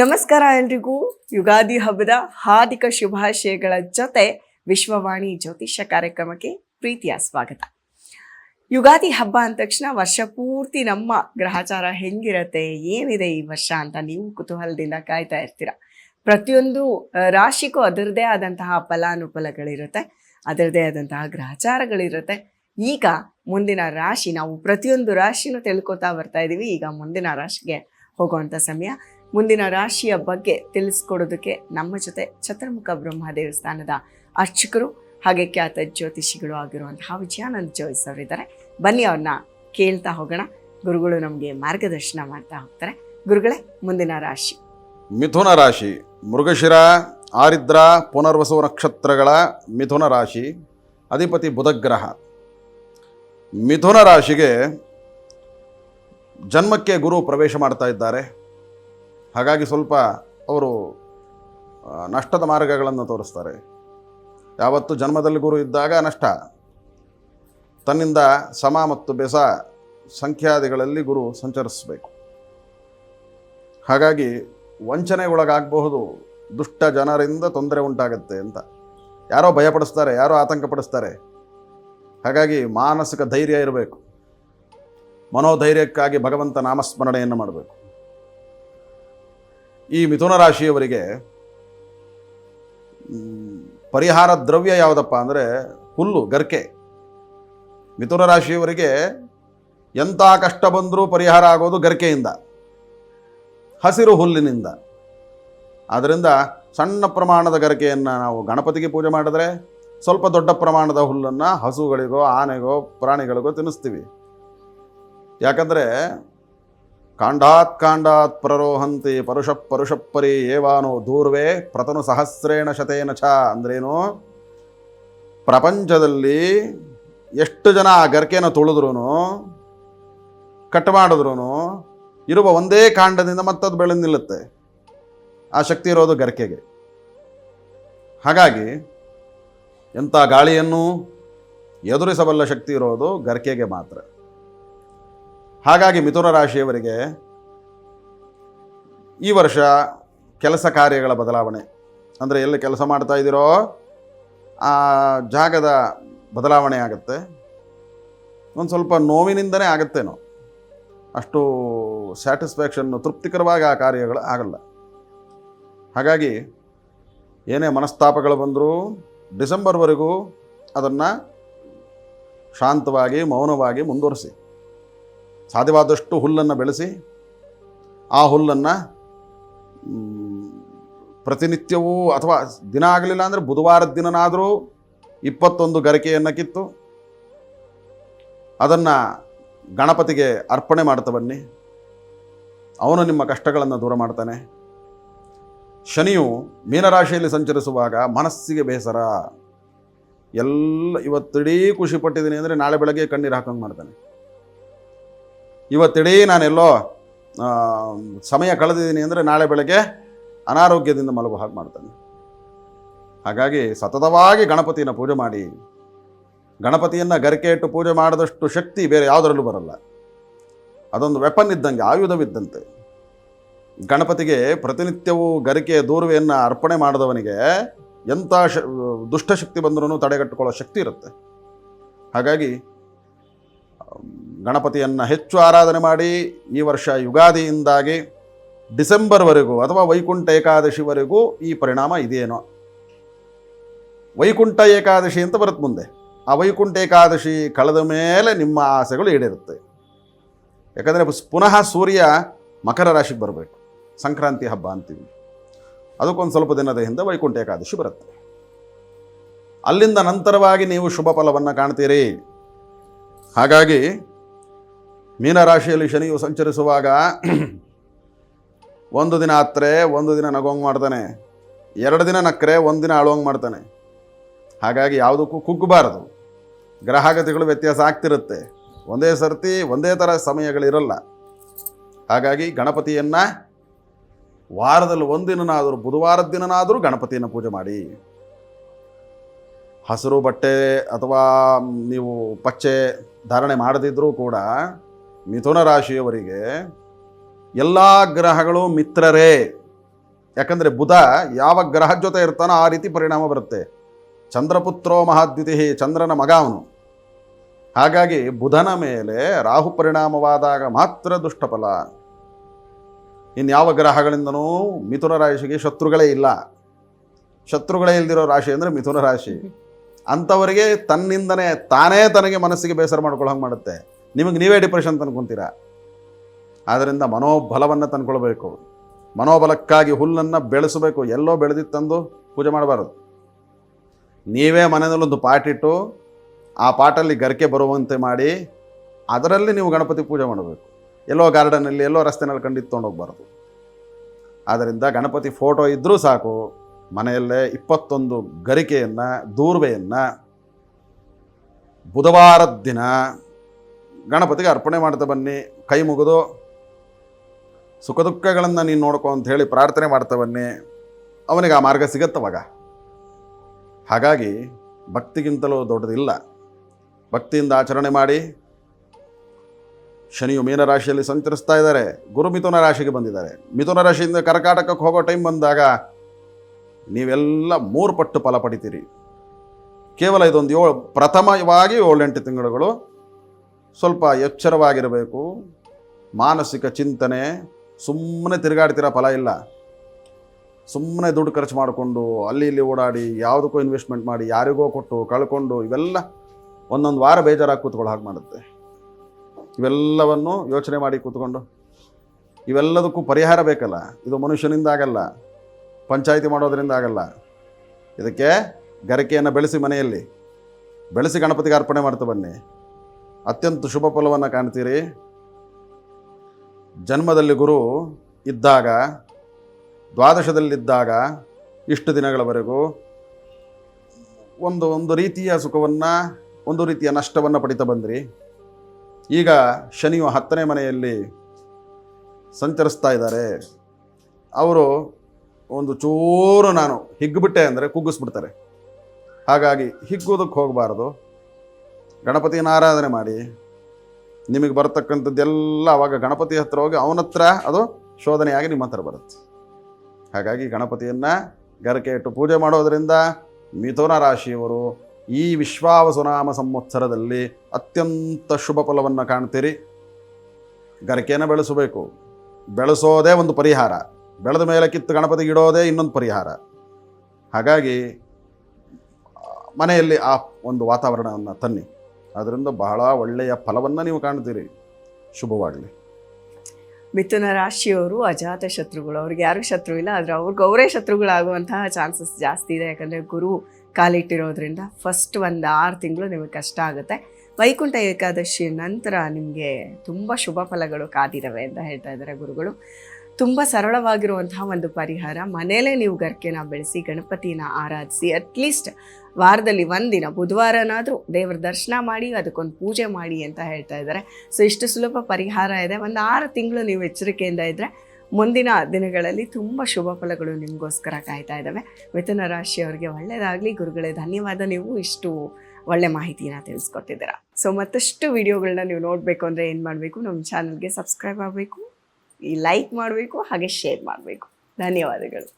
ನಮಸ್ಕಾರ ಎಲ್ರಿಗೂ. ಯುಗಾದಿ ಹಬ್ಬದ ಹಾರ್ದಿಕ ಶುಭಾಶಯಗಳ ಜೊತೆ ವಿಶ್ವವಾಣಿ ಜ್ಯೋತಿಷ್ಯ ಕಾರ್ಯಕ್ರಮಕ್ಕೆ ಪ್ರೀತಿಯ ಸ್ವಾಗತ. ಯುಗಾದಿ ಹಬ್ಬ ಅಂದ ತಕ್ಷಣ ವರ್ಷ ಪೂರ್ತಿ ನಮ್ಮ ಗ್ರಹಚಾರ ಹೆಂಗಿರತ್ತೆ, ಏನಿದೆ ಈ ವರ್ಷ ಅಂತ ನೀವು ಕುತೂಹಲದಿಂದ ಕಾಯ್ತಾ ಇರ್ತೀರ. ಪ್ರತಿಯೊಂದು ರಾಶಿಗೂ ಅದರದೇ ಆದಂತಹ ಫಲಾನುಫಲಗಳಿರುತ್ತೆ ಅದರದೇ ಆದಂತಹ ಗ್ರಹಚಾರಗಳಿರುತ್ತೆ. ಈಗ ಮುಂದಿನ ರಾಶಿ, ನಾವು ಪ್ರತಿಯೊಂದು ರಾಶಿನೂ ತಿಳ್ಕೊತಾ ಬರ್ತಾ ಇದ್ದೀವಿ ಈಗ ಮುಂದಿನ ರಾಶಿಗೆ ಹೋಗುವಂಥ ಸಮಯ ಮುಂದಿನ ರಾಶಿಯ ಬಗ್ಗೆ ತಿಳಿಸ್ಕೊಡೋದಕ್ಕೆ ನಮ್ಮ ಜೊತೆ ಚತುರ್ಮುಖ ಬ್ರಹ್ಮ ದೇವಸ್ಥಾನದ ಅರ್ಚಕರು ಹಾಗೆ ಖ್ಯಾತ ಜ್ಯೋತಿಷಿಗಳು ಆಗಿರುವಂತಹ ವಿಜಯಾನಂದ್ ಜೋಯಿಸ್ ಅವರಿದ್ದಾರೆ. ಬನ್ನಿ ಅವ್ರನ್ನ ಕೇಳ್ತಾ ಹೋಗೋಣ. ಗುರುಗಳು ನಮಗೆ ಮಾರ್ಗದರ್ಶನ ಮಾಡ್ತಾ ಹೋಗ್ತಾರೆ. ಗುರುಗಳೇ, ಮುಂದಿನ ರಾಶಿ. ಮಿಥುನ ರಾಶಿ. ಮೃಗಶಿರ, ಆರಿದ್ರ, ಪುನರ್ವಸು ನಕ್ಷತ್ರಗಳ ಮಿಥುನ ರಾಶಿ. ಅಧಿಪತಿ ಬುಧಗ್ರಹ. ಮಿಥುನ ರಾಶಿಗೆ ಜನ್ಮಕ್ಕೆ ಗುರು ಪ್ರವೇಶ ಮಾಡ್ತಾ ಇದ್ದಾರೆ. ಹಾಗಾಗಿ ಸ್ವಲ್ಪ ಅವರು ನಷ್ಟದ ಮಾರ್ಗಗಳನ್ನು ತೋರಿಸ್ತಾರೆ. ಯಾವತ್ತು ಜನ್ಮದಲ್ಲಿ ಗುರು ಇದ್ದಾಗ ನಷ್ಟ. ತನ್ನಿಂದ ಸಮ ಮತ್ತು ಬೆಸ ಸಂಖ್ಯಾದಿಗಳಲ್ಲಿ ಗುರು ಸಂಚರಿಸಬೇಕು. ಹಾಗಾಗಿ ವಂಚನೆಗೊಳಗಾಗಬಹುದು, ದುಷ್ಟ ಜನರಿಂದ ತೊಂದರೆ ಉಂಟಾಗುತ್ತೆ ಅಂತ. ಯಾರೋ ಭಯಪಡಿಸ್ತಾರೆ, ಯಾರೋ ಆತಂಕ ಪಡಿಸ್ತಾರೆ ಹಾಗಾಗಿ ಮಾನಸಿಕ ಧೈರ್ಯ ಇರಬೇಕು. ಮನೋಧೈರ್ಯಕ್ಕಾಗಿ ಭಗವಂತ ನಾಮಸ್ಮರಣೆಯನ್ನು ಮಾಡಬೇಕು. ಈ ಮಿಥುನ ರಾಶಿಯವರಿಗೆ ಪರಿಹಾರ ದ್ರವ್ಯ ಯಾವುದಪ್ಪ ಅಂದರೆ ಹುಲ್ಲು, ಗರ್ಕೆ. ಮಿಥುನ ರಾಶಿಯವರಿಗೆ ಎಂಥ ಕಷ್ಟ ಬಂದರೂ ಪರಿಹಾರ ಆಗೋದು ಗರ್ಕೆಯಿಂದ, ಹಸಿರು ಹುಲ್ಲಿನಿಂದ. ಆದ್ದರಿಂದ ಸಣ್ಣ ಪ್ರಮಾಣದ ಗರಿಕೆಯನ್ನು ನಾವು ಗಣಪತಿಗೆ ಪೂಜೆ ಮಾಡಿದ್ರೆ ಸ್ವಲ್ಪ ದೊಡ್ಡ ಪ್ರಮಾಣದ ಹುಲ್ಲನ್ನು ಹಸುಗಳಿಗೋ, ಆನೆಗೋ, ಪ್ರಾಣಿಗಳಿಗೋ ತಿನ್ನಿಸ್ತೀವಿ. ಯಾಕಂದರೆ ಕಾಂಡಾತ್ ಕಾಂಡಾತ್ ಪ್ರರೋಹಂತಿ ಪರುಷ ಪರುಷಪ್ಪರಿ ಏವಾನೋ ದೂರ್ವೆ ಪ್ರತನು ಸಹಸ್ರೇಣ ಶತೇನ ಛ ಅಂದ್ರೇನು? ಪ್ರಪಂಚದಲ್ಲಿ ಎಷ್ಟು ಜನ ಆ ಗರ್ಕೆನ ತುಳಿದ್ರೂ ಕಟ್ ಮಾಡಿದ್ರೂ ಇರುವ ಒಂದೇ ಕಾಂಡದಿಂದ ಮತ್ತದು ಬೆಳೆದು ನಿಲ್ಲುತ್ತೆ. ಆ ಶಕ್ತಿ ಇರೋದು ಗರ್ಕೆಗೆ. ಹಾಗಾಗಿ ಎಂಥ ಗಾಳಿಯನ್ನು ಎದುರಿಸಬಲ್ಲ ಶಕ್ತಿ ಇರೋದು ಗರ್ಕೆಗೆ ಮಾತ್ರ. ಹಾಗಾಗಿ ಮಿಥುನ ರಾಶಿಯವರಿಗೆ ಈ ವರ್ಷ ಕೆಲಸ ಕಾರ್ಯಗಳ ಬದಲಾವಣೆ. ಅಂದರೆ ಎಲ್ಲಿ ಕೆಲಸ ಮಾಡ್ತಾ ಇದ್ದೀರೋ ಆ ಜಾಗದ ಬದಲಾವಣೆ ಆಗುತ್ತೆ. ಒಂದು ಸ್ವಲ್ಪ ನೋವಿನಿಂದನೇ ಆಗುತ್ತೇನೋ. ಅಷ್ಟು ಸ್ಯಾಟಿಸ್ಫ್ಯಾಕ್ಷನ್ನು ತೃಪ್ತಿಕರವಾಗಿ ಆ ಕಾರ್ಯಗಳು ಆಗಲ್ಲ. ಹಾಗಾಗಿ ಏನೇ ಮನಸ್ತಾಪಗಳು ಬಂದರೂ ಡಿಸೆಂಬರ್ವರೆಗೂ ಅದನ್ನು ಶಾಂತವಾಗಿ, ಮೌನವಾಗಿ ಮುಂದುವರಿಸಿ. ಸಾಧ್ಯವಾದಷ್ಟು ಹುಲ್ಲನ್ನು ಬೆಳೆಸಿ, ಆ ಹುಲ್ಲನ್ನು ಪ್ರತಿನಿತ್ಯವೂ ಅಥವಾ ದಿನ ಆಗಲಿಲ್ಲ ಅಂದರೆ ಬುಧವಾರದ ದಿನನಾದರೂ ಇಪ್ಪತ್ತೊಂದು ಗರಿಕೆಯನ್ನು ಕಿತ್ತು, ಅದನ್ನು ಗಣಪತಿಗೆ ಅರ್ಪಣೆ ಮಾಡ್ತಾ ಬನ್ನಿ. ಅವನು ನಿಮ್ಮ ಕಷ್ಟಗಳನ್ನು ದೂರ ಮಾಡ್ತಾನೆ. ಶನಿಯು ಮೀನರಾಶಿಯಲ್ಲಿ ಸಂಚರಿಸುವಾಗ ಮನಸ್ಸಿಗೆ ಬೇಸರ. ಎಲ್ಲ ಇವತ್ತಿಡೀ ಖುಷಿಪಟ್ಟಿದ್ದೀನಿ ಅಂದರೆ ನಾಳೆ ಬೆಳಗ್ಗೆ ಕಣ್ಣೀರು ಹಾಕಂಗೆ ಮಾಡ್ತಾನೆ. ಇವತ್ತಿಡೀ ನಾನೆಲ್ಲೋ ಸಮಯ ಕಳೆದಿದ್ದೀನಿ ಅಂದರೆ ನಾಳೆ ಬೆಳಗ್ಗೆ ಅನಾರೋಗ್ಯದಿಂದ ಮಲಗು ಹಾಗೆ ಮಾಡ್ತಾನೆ. ಹಾಗಾಗಿ ಸತತವಾಗಿ ಗಣಪತಿಯನ್ನು ಪೂಜೆ ಮಾಡಿ, ಗಣಪತಿಯನ್ನು ಗರಿಕೆ ಇಟ್ಟು ಪೂಜೆ ಮಾಡಿದಷ್ಟು ಶಕ್ತಿ ಬೇರೆ ಯಾವುದರಲ್ಲೂ ಬರಲ್ಲ. ಅದೊಂದು ವೆಪನ್ ಇದ್ದಂಗೆ, ಆಯುಧವಿದ್ದಂತೆ. ಗಣಪತಿಗೆ ಪ್ರತಿನಿತ್ಯವೂ ಗರಿಕೆಯ ದೂರ್ವೆಯನ್ನು ಅರ್ಪಣೆ ಮಾಡಿದವನಿಗೆ ಎಂಥ ಶ, ದುಷ್ಟಶಕ್ತಿ ಬಂದರೂ ತಡೆಗಟ್ಟಿಕೊಳ್ಳೋ ಶಕ್ತಿ ಇರುತ್ತೆ. ಹಾಗಾಗಿ ಗಣಪತಿಯನ್ನು ಹೆಚ್ಚು ಆರಾಧನೆ ಮಾಡಿ ಈ ವರ್ಷ ಯುಗಾದಿಯಿಂದಾಗಿ ಡಿಸೆಂಬರ್ವರೆಗೂ ಅಥವಾ ವೈಕುಂಠ ಏಕಾದಶಿವರೆಗೂ ಈ ಪರಿಣಾಮ ಇದೆಯೇನೋ ವೈಕುಂಠ ಏಕಾದಶಿ ಅಂತ ಬರುತ್ತೆ ಮುಂದೆ. ಆ ವೈಕುಂಠ ಏಕಾದಶಿ ಕಳೆದ ಮೇಲೆ ನಿಮ್ಮ ಆಸೆಗಳು ಈಡೇರುತ್ತೆ. ಯಾಕಂದರೆ ಪುನಃ ಸೂರ್ಯ ಮಕರ ರಾಶಿಗೆ ಬರಬೇಕು. ಸಂಕ್ರಾಂತಿ ಹಬ್ಬ ಅಂತೀವಿ. ಅದಕ್ಕೊಂದು ಸ್ವಲ್ಪ ದಿನದ ಹಿಂದೆ ವೈಕುಂಠ ಏಕಾದಶಿ ಬರುತ್ತೆ. ಅಲ್ಲಿಂದ ನಂತರವಾಗಿ ನೀವು ಶುಭ ಫಲವನ್ನು ಕಾಣ್ತೀರಿ. ಹಾಗಾಗಿ ಮೀನರಾಶಿಯಲ್ಲಿ ಶನಿಯು ಸಂಚರಿಸುವಾಗ ಒಂದು ದಿನ ಹತ್ತರೆ ಒಂದು ದಿನ ನಗೋಂಗ್ ಮಾಡ್ತಾನೆ. ಎರಡು ದಿನ ನಕ್ಕರೆ ಒಂದು ದಿನ ಅಳೋಂಗ್ ಮಾಡ್ತಾನೆ. ಹಾಗಾಗಿ ಯಾವುದಕ್ಕೂ ಕುಗ್ಗಬಾರದು. ಗ್ರಹಗತಿಗಳು ವ್ಯತ್ಯಾಸ ಆಗ್ತಿರುತ್ತೆ. ಒಂದೇ ಸರ್ತಿ, ಒಂದೇ ಥರ ಸಮಯಗಳಿರಲ್ಲ. ಹಾಗಾಗಿ ಗಣಪತಿಯನ್ನು ವಾರದಲ್ಲಿ ಒಂದಿನನಾದರೂ, ಬುಧವಾರದ ದಿನನಾದರೂ ಗಣಪತಿಯನ್ನು ಪೂಜೆ ಮಾಡಿ. ಹಸಿರು ಬಟ್ಟೆ ಅಥವಾ ನೀವು ಪಚ್ಚೆ ಧಾರಣೆ ಮಾಡದಿದ್ದರೂ ಕೂಡ ಮಿಥುನ ರಾಶಿಯವರಿಗೆ ಎಲ್ಲ ಗ್ರಹಗಳು ಮಿತ್ರರೇ. ಯಾಕಂದರೆ ಬುಧ ಯಾವ ಗ್ರಹದ ಜೊತೆ ಇರ್ತಾನೋ ಆ ರೀತಿ ಪರಿಣಾಮ ಬರುತ್ತೆ. ಚಂದ್ರಪುತ್ರೋ ಮಹಾದ್ಯುತಿ ಚಂದ್ರನ ಮಗ ಅವನು. ಹಾಗಾಗಿ ಬುಧನ ಮೇಲೆ ರಾಹು ಪರಿಣಾಮವಾದಾಗ ಮಾತ್ರ ದುಷ್ಟಫಲ. ಇನ್ಯಾವ ಗ್ರಹಗಳಿಂದನೂ ಮಿಥುನ ರಾಶಿಗೆ ಶತ್ರುಗಳೇ ಇಲ್ಲ. ಶತ್ರುಗಳೇ ಇಲ್ದಿರೋ ರಾಶಿ ಅಂದರೆ ಮಿಥುನ ರಾಶಿ. ಅಂಥವರಿಗೆ ತನ್ನಿಂದನೇ ತಾನೇ ತನಗೆ ಮನಸ್ಸಿಗೆ ಬೇಸರ ಮಾಡ್ಕೊಳ್ಳೋ ಹಂಗೆ ಮಾಡುತ್ತೆ. ನಿಮಗೆ ನೀವೇ ಡಿಪ್ರೆಷನ್ ತಂದ್ಕೊತೀರಾ ಆದ್ದರಿಂದ ಮನೋಬಲವನ್ನು ತಂದ್ಕೊಳ್ಬೇಕು. ಮನೋಬಲಕ್ಕಾಗಿ ಹುಲ್ಲನ್ನು ಬೆಳೆಸಬೇಕು. ಎಲ್ಲೋ ಬೆಳೆದಿತ್ತಂದು ಪೂಜೆ ಮಾಡಬಾರದು. ನೀವೇ ಮನೆಯಲ್ಲೊಂದು ಪಾಟಿಟ್ಟು ಆ ಪಾಟಲ್ಲಿ ಗರಿಕೆ ಬರುವಂತೆ ಮಾಡಿ ಅದರಲ್ಲಿ ನೀವು ಗಣಪತಿ ಪೂಜೆ ಮಾಡಬೇಕು. ಎಲ್ಲೋ ಗಾರ್ಡನಲ್ಲಿ ಎಲ್ಲೋ ರಸ್ತೆನಲ್ಲಿ ಕಂಡಿದ್ದು ತೊಗೊಂಡೋಗ್ಬಾರ್ದು ಆದ್ದರಿಂದ ಗಣಪತಿ ಫೋಟೋ ಇದ್ದರೂ ಸಾಕು. ಮನೆಯಲ್ಲೇ ಇಪ್ಪತ್ತೊಂದು ಗರಿಕೆಯನ್ನು, ದೂರ್ವೆಯನ್ನು ಬುಧವಾರದ ದಿನ ಗಣಪತಿಗೆ ಅರ್ಪಣೆ ಮಾಡ್ತಾ ಬನ್ನಿ, ಕೈ ಮುಗಿದು ಸುಖ ದುಃಖಗಳನ್ನು ನೀನು ನೋಡ್ಕೊ ಅಂತ ಹೇಳಿ ಪ್ರಾರ್ಥನೆ ಮಾಡ್ತಾ ಬನ್ನಿ. ಅವನಿಗೆ ಆ ಮಾರ್ಗ ಸಿಗತ್ತವಾಗ ಹಾಗಾಗಿ ಭಕ್ತಿಗಿಂತಲೂ ದೊಡ್ಡದಿಲ್ಲ. ಭಕ್ತಿಯಿಂದ ಆಚರಣೆ ಮಾಡಿ ಶನಿಯು ಮೀನ ರಾಶಿಯಲ್ಲಿ ಸಂಚರಿಸ್ತಾ ಇದ್ದಾರೆ. ಗುರು ಮಿಥುನ ರಾಶಿಗೆ ಬಂದಿದ್ದಾರೆ. ಮಿಥುನ ರಾಶಿಯಿಂದ ಕರ್ಕಾಟಕಕ್ಕೆ ಹೋಗೋ ಟೈಮ್ ಬಂದಾಗ ನೀವೆಲ್ಲ ಮೂರು ಪಟ್ಟು ಫಲ ಪಡಿತೀರಿ. ಕೇವಲ ಇದೊಂದು ಏಳು, ಪ್ರಥಮವಾಗಿ ಏಳೆಂಟು ತಿಂಗಳುಗಳು ಸ್ವಲ್ಪ ಎಚ್ಚರವಾಗಿರಬೇಕು. ಮಾನಸಿಕ ಚಿಂತನೆ ಸುಮ್ಮನೆ ತಿರುಗಾಡ್ತಿರೋ ಫಲ ಇಲ್ಲ. ಸುಮ್ಮನೆ ದುಡ್ಡು ಖರ್ಚು ಮಾಡಿಕೊಂಡು, ಅಲ್ಲಿ ಇಲ್ಲಿ ಓಡಾಡಿ, ಯಾವುದಕ್ಕೂ ಇನ್ವೆಸ್ಟ್ಮೆಂಟ್ ಮಾಡಿ, ಯಾರಿಗೋ ಕೊಟ್ಟು, ಕಳ್ಕೊಂಡು, ಇವೆಲ್ಲ ಒಂದೊಂದು ವಾರ ಬೇಜಾರಾಗಿ ಕೂತ್ಕೊಳ್ಳೋ ಹಾಗೆ ಮಾಡುತ್ತೆ. ಇವೆಲ್ಲವನ್ನು ಯೋಚನೆ ಮಾಡಿ ಕೂತ್ಕೊಂಡು. ಇವೆಲ್ಲದಕ್ಕೂ ಪರಿಹಾರ ಬೇಕಲ್ಲ. ಇದು ಮನುಷ್ಯನಿಂದ ಆಗಲ್ಲ. ಪಂಚಾಯಿತಿ ಮಾಡೋದರಿಂದ ಆಗಲ್ಲ. ಇದಕ್ಕೆ ಗರಿಕೆಯನ್ನು ಬೆಳೆಸಿ ಮನೆಯಲ್ಲಿ. ಬೆಳೆಸಿ ಗಣಪತಿಗೆ ಅರ್ಪಣೆ ಮಾಡ್ತಾ ಬನ್ನಿ. ಅತ್ಯಂತ ಶುಭ ಫಲವನ್ನು ಕಾಣ್ತೀರಿ. ಜನ್ಮದಲ್ಲಿ ಗುರು ಇದ್ದಾಗ, ದ್ವಾದಶದಲ್ಲಿದ್ದಾಗ, ಇಷ್ಟು ದಿನಗಳವರೆಗೂ ಒಂದು ಒಂದು ರೀತಿಯ ಸುಖವನ್ನು, ಒಂದು ರೀತಿಯ ನಷ್ಟವನ್ನು ಪಡಿತಾ ಬಂದ್ರಿ. ಈಗ ಶನಿಯು ಹತ್ತನೇ ಮನೆಯಲ್ಲಿ ಸಂಚರಿಸ್ತಾ ಇದ್ದಾರೆ. ಅವರು ಒಂದು ಚೂರು ನಾನು ಹಿಗ್ಗಿಬಿಟ್ಟೆ ಅಂದರೆ ಕುಗ್ಗಿಸ್ಬಿಡ್ತಾರೆ. ಹಾಗಾಗಿ ಹಿಗ್ಗೋದಕ್ಕೆ ಹೋಗಬಾರ್ದು. ಗಣಪತಿಯನ್ನು ಆರಾಧನೆ ಮಾಡಿ, ನಿಮಗೆ ಬರತಕ್ಕಂಥದ್ದೆಲ್ಲ ಅವಾಗ ಗಣಪತಿ ಹತ್ರ ಹೋಗಿ ಅವನ ಹತ್ರ ಅದು ಶೋಧನೆಯಾಗಿ ನಿಮ್ಮ ಹತ್ರ ಬರುತ್ತೆ. ಹಾಗಾಗಿ ಗಣಪತಿಯನ್ನು ಗರಕೆ ಇಟ್ಟು ಪೂಜೆ ಮಾಡೋದರಿಂದ ಮಿಥುನ ರಾಶಿಯವರು ಈ ವಿಶ್ವಾವಸುನಾಮ ಸಂವತ್ಸರದಲ್ಲಿ ಅತ್ಯಂತ ಶುಭ ಫಲವನ್ನು ಕಾಣ್ತೀರಿ. ಗರಕೆಯನ್ನು ಬೆಳೆಸಬೇಕು. ಬೆಳೆಸೋದೇ ಒಂದು ಪರಿಹಾರ. ಬೆಳೆದ ಮೇಲೆ ಕಿತ್ತು ಗಣಪತಿಗೆ ಇಡೋದೇ ಇನ್ನೊಂದು ಪರಿಹಾರ. ಹಾಗಾಗಿ ಮನೆಯಲ್ಲಿ ಆ ಒಂದು ವಾತಾವರಣವನ್ನು ತನ್ನಿ. ಅದರಿಂದ ಬಹಳ ಒಳ್ಳೆಯ ಫಲವನ್ನು ನೀವು ಕಾಣ್ತೀರಿ. ಶುಭವಾಗಲಿ. ಮಿಥುನ ರಾಶಿಯವರು ಅಜಾತ ಶತ್ರುಗಳು. ಅವ್ರಿಗೆ ಯಾರು ಶತ್ರು ಇಲ್ಲ, ಆದರೆ ಅವ್ರಿಗೆ ಅವರೇ ಶತ್ರುಗಳಾಗುವಂತಹ ಚಾನ್ಸಸ್ ಜಾಸ್ತಿ ಇದೆ. ಯಾಕಂದರೆ ಗುರು ಕಾಲಿಟ್ಟಿರೋದ್ರಿಂದ ಫಸ್ಟ್ ಒಂದು ಆರು ತಿಂಗಳು ನಿಮಗೆ ಕಷ್ಟ ಆಗುತ್ತೆ. ವೈಕುಂಠ ಏಕಾದಶಿ ನಂತರ ನಿಮಗೆ ತುಂಬ ಶುಭ ಫಲಗಳು ಕಾದಿರವೆ ಅಂತ ಹೇಳ್ತಾ ಇದ್ದಾರೆ ಗುರುಗಳು. ತುಂಬ ಸರಳವಾಗಿರುವಂತಹ ಒಂದು ಪರಿಹಾರ. ಮನೆಯಲ್ಲೇ ನೀವು ಗರ್ಕೆನ ಬೆಳೆಸಿ, ಗಣಪತಿನ ಆರಾಧಿಸಿ ಅಟ್ಲೀಸ್ಟ್ ವಾರದಲ್ಲಿ ಒಂದಿನ ಬುಧವಾರನಾದರೂ ದೇವರ ದರ್ಶನ ಮಾಡಿ, ಅದಕ್ಕೊಂದು ಪೂಜೆ ಮಾಡಿ ಅಂತ ಹೇಳ್ತಾ ಇದ್ದಾರೆ. ಸೊ ಇಷ್ಟು ಸುಲಭ ಪರಿಹಾರ ಇದೆ. ಒಂದು ಆರು ತಿಂಗಳು ನೀವು ಎಚ್ಚರಿಕೆಯಿಂದ ಇದ್ದರೆ ಮುಂದಿನ ದಿನಗಳಲ್ಲಿ ತುಂಬ ಶುಭ ಫಲಗಳು ನಿಮಗೋಸ್ಕರ ಕಾಯ್ತಾ ಇದ್ದಾವೆ. ಮಿಥುನ ರಾಶಿಯವರಿಗೆ ಒಳ್ಳೆಯದಾಗಲಿ ಗುರುಗಳೇ, ಧನ್ಯವಾದ. ನೀವು ಇಷ್ಟು ಒಳ್ಳೆ ಮಾಹಿತಿನ ತಿಳಿಸ್ಕೊಟ್ಟಿದ್ದೀರಾ. ಸೊ ಮತ್ತಷ್ಟು ವಿಡಿಯೋಗಳನ್ನ ನೀವು ನೋಡಬೇಕು ಅಂದರೆ ಏನು ಮಾಡಬೇಕು? ನಮ್ಮ ಚಾನಲ್ಗೆ ಸಬ್ಸ್ಕ್ರೈಬ್ ಆಗಬೇಕು. ಲೈಕ್ ಮಾಡಬೇಕು ಹಾಗೆ ಶೇರ್ ಮಾಡಬೇಕು. ಧನ್ಯವಾದಗಳು.